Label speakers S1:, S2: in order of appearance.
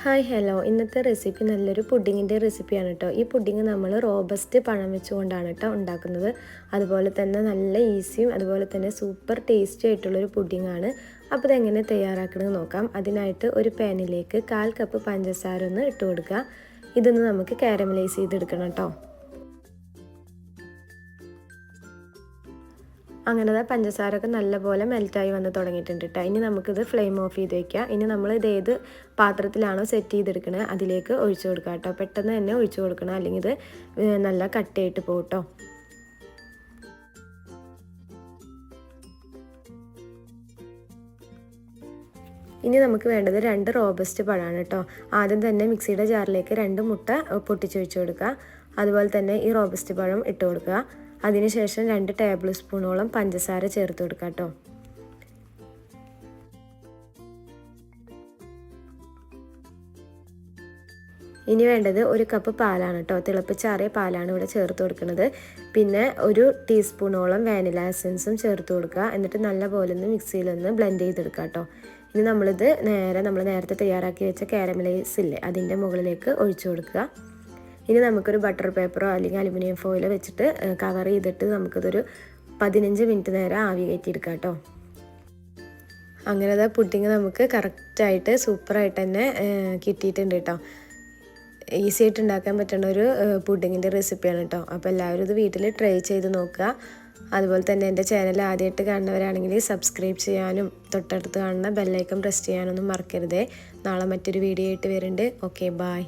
S1: Hi hello. ഇന്നത്തെ recipe നല്ലൊരു പുഡിങ്ങിന്റെ റെസിപ്പിയാണ് കേട്ടോ. ഈ പുഡിങ് നമ്മൾ റോബസ്റ്റ് പഴം വെച്ചുകൊണ്ടാണ് കേട്ടോ ഉണ്ടാക്കുന്നത്. അതുപോലെ തന്നെ നല്ല ഈസിയും അതുപോലെ തന്നെ സൂപ്പർ ടേസ്റ്റി ആയിട്ടുള്ളൊരു പുഡിങ്ങാണ്. അപ്പോൾ ഇതെങ്ങനെ തയ്യാറാക്കണമെന്ന് നോക്കാം. അതിനായിട്ട് ഒരു പാനിലേക്ക് കാൽ കപ്പ് പഞ്ചസാര ഒന്ന് ഇട്ട് കൊടുക്കുക. ഇതൊന്ന് നമുക്ക് കാരമലൈസ് ചെയ്തെടുക്കണം കേട്ടോ. അങ്ങനെ പഞ്ചസാരൊക്കെ നല്ലപോലെ മെൽറ്റായി വന്ന് തുടങ്ങിയിട്ടുണ്ട് കേട്ടോ ഇനി നമുക്കിത് ഫ്ലെയിം ഓഫ് ചെയ്ത് വെക്കാം. ഇനി നമ്മൾ ഇത് ഏത് പാത്രത്തിലാണോ സെറ്റ് ചെയ്തെടുക്കണത് അതിലേക്ക് ഒഴിച്ചു കൊടുക്കുക കേട്ടോ പെട്ടെന്ന് തന്നെ ഒഴിച്ചു കൊടുക്കണം. അല്ലെങ്കിൽ ഇത് നല്ല കട്ടയായിട്ട് പോകും കേട്ടോ ഇനി നമുക്ക് വേണ്ടത് രണ്ട് റോബസ്റ്റ് പഴമാണ് കേട്ടോ ആദ്യം തന്നെ മിക്സിയുടെ ജാറിലേക്ക് രണ്ട് മുട്ട പൊട്ടിച്ചൊഴിച്ചു കൊടുക്കുക. അതുപോലെ തന്നെ ഈ റോബസ്റ്റ് പഴം ഇട്ട് കൊടുക്കുക. അതിനുശേഷം രണ്ട് ടേബിൾ സ്പൂണോളം പഞ്ചസാര ചേർത്ത് കൊടുക്കുക കേട്ടോ. ഇനി വേണ്ടത് ഒരു കപ്പ് പാലാണ് കേട്ടോ. തിളപ്പിച്ചാറിയ പാലാണ് ഇവിടെ ചേർത്ത് കൊടുക്കുന്നത്. പിന്നെ ഒരു ടീസ്പൂണോളം വാനില എസൻസും ചേർത്ത് കൊടുക്കുക. എന്നിട്ട് നല്ലപോലെ ഒന്ന് മിക്സിയിലൊന്ന് ബ്ലെൻഡ് ചെയ്തെടുക്കുക കേട്ടോ. ഇനി നമ്മളിത് നേരെ നമ്മൾ നേരത്തെ തയ്യാറാക്കി വെച്ച കാരമലൈസ് ഇല്ലേ അതിന്റെ മുകളിലേക്ക് ഒഴിച്ചു കൊടുക്കുക. ഇനി നമുക്കൊരു ബട്ടർ പേപ്പറോ അല്ലെങ്കിൽ അലുമിനിയം ഫോയിലോ വെച്ചിട്ട് കവർ ചെയ്തിട്ട് നമുക്കിതൊരു പതിനഞ്ച് മിനിറ്റ് നേരം ആവി കയറ്റിയെടുക്കാം കേട്ടോ. അങ്ങനെ അതാ പുഡിങ് നമുക്ക് കറക്റ്റായിട്ട് സൂപ്പറായിട്ട് തന്നെ കിട്ടിയിട്ടുണ്ട് കേട്ടോ. ഈസി ആയിട്ട് ഉണ്ടാക്കാൻ പറ്റുന്ന ഒരു പുഡിങ്ങിന്റെ റെസിപ്പിയാണ് കേട്ടോ. അപ്പോൾ എല്ലാവരും ഇത് വീട്ടിൽ ട്രൈ ചെയ്ത് നോക്കുക. അതുപോലെ തന്നെ എന്റെ ചാനൽ ആദ്യമായിട്ട് കാണുന്നവരാണെങ്കിൽ സബ്സ്ക്രൈബ് ചെയ്യാനും തൊട്ടടുത്ത് കാണുന്ന ബെല്ലൈക്കൺ പ്രസ് ചെയ്യാനൊന്നും മറക്കരുതേ. നാളെ മറ്റൊരു വീഡിയോ ആയിട്ട് വരുന്നുണ്ട്. Okay bye